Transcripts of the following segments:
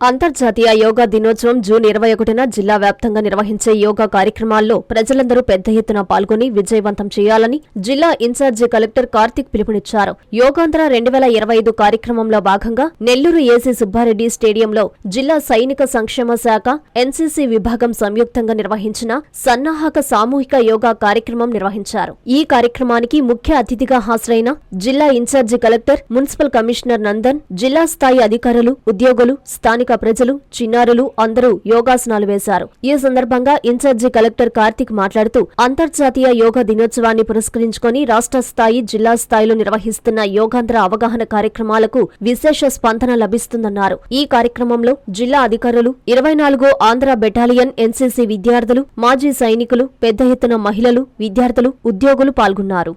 అంతర్జాతీయ యోగా దినోత్సవం జూన్ ఇరవై ఒకటిన జిల్లా వ్యాప్తంగా నిర్వహించే యోగా కార్యక్రమాల్లో ప్రజలందరూ పెద్ద ఎత్తున పాల్గొని విజయవంతం చేయాలని జిల్లా ఇన్ఛార్జి కలెక్టర్ కార్తిక్ పిలుపునిచ్చారు. యోగాంధ్ర రెండు వేల ఇరవై ఐదు కార్యక్రమంలో భాగంగా నెల్లూరు ఏసీ సుబ్బారెడ్డి స్టేడియంలో జిల్లా సైనిక సంక్షేమ శాఖ ఎన్సీసీ విభాగం సంయుక్తంగా నిర్వహించిన సన్నాహక సామూహిక యోగా కార్యక్రమం నిర్వహించారు. ఈ కార్యక్రమానికి ముఖ్య అతిథిగా హాజరైన జిల్లా incharge collector municipal commissioner Nandan జిల్లా స్థాయి అధికారులు ఉద్యోగులు స్థానిక ప్రజలు చిన్నారులు అందరూ యోగాసనాలు వేశారు. ఈ సందర్భంగా ఇన్ఛార్జి కలెక్టర్ కార్తిక్ మాట్లాడుతూ అంతర్జాతీయ యోగా దినోత్సవాన్ని పురస్కరించుకొని రాష్ట్ర స్థాయి జిల్లా స్థాయిలో నిర్వహిస్తున్న యోగాంధ్ర అవగాహన కార్యక్రమాలకు విశేష స్పందన లభిస్తుందన్నారు. ఈ కార్యక్రమంలో జిల్లా అధికారులు ఇరవై నాలుగో ఆంధ్ర బెటాలియన్ ఎన్సీసీ విద్యార్థులు మాజీ సైనికులు పెద్ద ఎత్తున మహిళలు విద్యార్థులు ఉద్యోగులు పాల్గొన్నారు.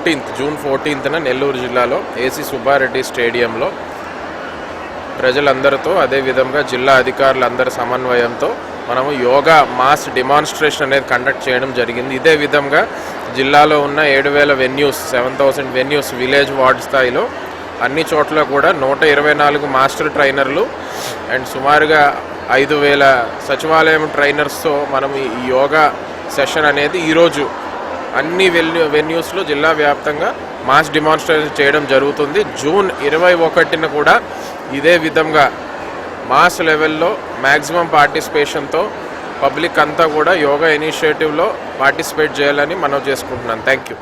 ఫోర్టీన్త్ జూన్ ఫోర్టీన్త్న నెల్లూరు జిల్లాలో ఏసీ సుబ్బారెడ్డి స్టేడియంలో ప్రజలందరితో అదేవిధంగా జిల్లా అధికారులందరి సమన్వయంతో మనము యోగా మాస్ డిమాన్స్ట్రేషన్ అనేది కండక్ట్ చేయడం జరిగింది. ఇదే విధంగా జిల్లాలో ఉన్న ఏడు వేల venues seven thousand venues village ward స్థాయిలో అన్ని చోట్ల కూడా నూట ఇరవై నాలుగు మాస్టర్ ట్రైనర్లు అండ్ సుమారుగా ఐదు వేల సచివాలయం ట్రైనర్స్తో మనం ఈ యోగా సెషన్ అనేది ఈరోజు అన్ని వెన్యూ వెన్యూస్లో జిల్లా వ్యాప్తంగా మాస్ డిమాన్స్ట్రేషన్ చేయడం జరుగుతుంది. జూన్ ఇరవై ఒకటిన కూడా ఇదే విధంగా మాస్ లెవెల్లో మ్యాక్సిమం పార్టిసిపేషన్తో పబ్లిక్ అంతా కూడా యోగా ఇనిషియేటివ్లో పార్టిసిపేట్ చేయాలని మనం చేసుకుంటున్నాం థ్యాంక్ యూ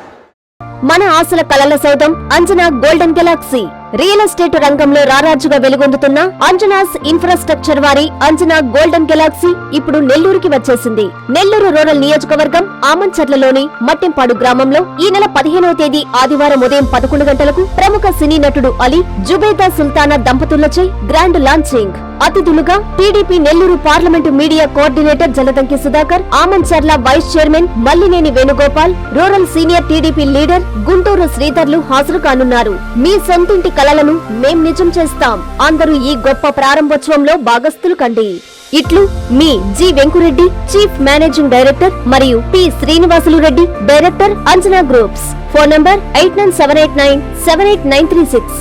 మన ఆశల కలల సౌధం Anjana golden galaxy. Real estate రంగంలో రారాజుగా వెలుగొందుతున్న అంజనాస్ ఇన్ఫ్రాస్ట్రక్చర్ వారి అంజనా గోల్డెన్ గెలాక్సీ ఇప్పుడు నెల్లూరుకి వచ్చేసింది. నెల్లూరు రూరల్ నియోజకవర్గం ఆమంచర్లలోని మట్టెంపాడు గ్రామంలో ఈ నెల పదిహేనవ తేదీ ఆదివారం ఉదయం పదకొండు గంటలకు ప్రముఖ సినీ నటుడు అలీ జుబేదా సుల్తానా దంపతులచే గ్రాండ్ లాంచింగ్. అతిథులుగా TDP Nellore parliament media coordinator Jaladanki Sudhakar Amancharla vice chairman Mallineni Venugopal rural senior TDP leader Gunturu శ్రీధర్లు హాజరు కానున్నారు. మీ సొంతింటి కలలను మేం నిజం చేస్తాం. అందరూ ఈ గొప్ప ప్రారంభోత్సవంలో భాగస్థులు కండి. ఇట్లు మీ G Venkureddy chief managing director మరియు P Srinivasulu Reddy director Anjana groups. Phone number eight nine seven eight nine seven eight nine three six.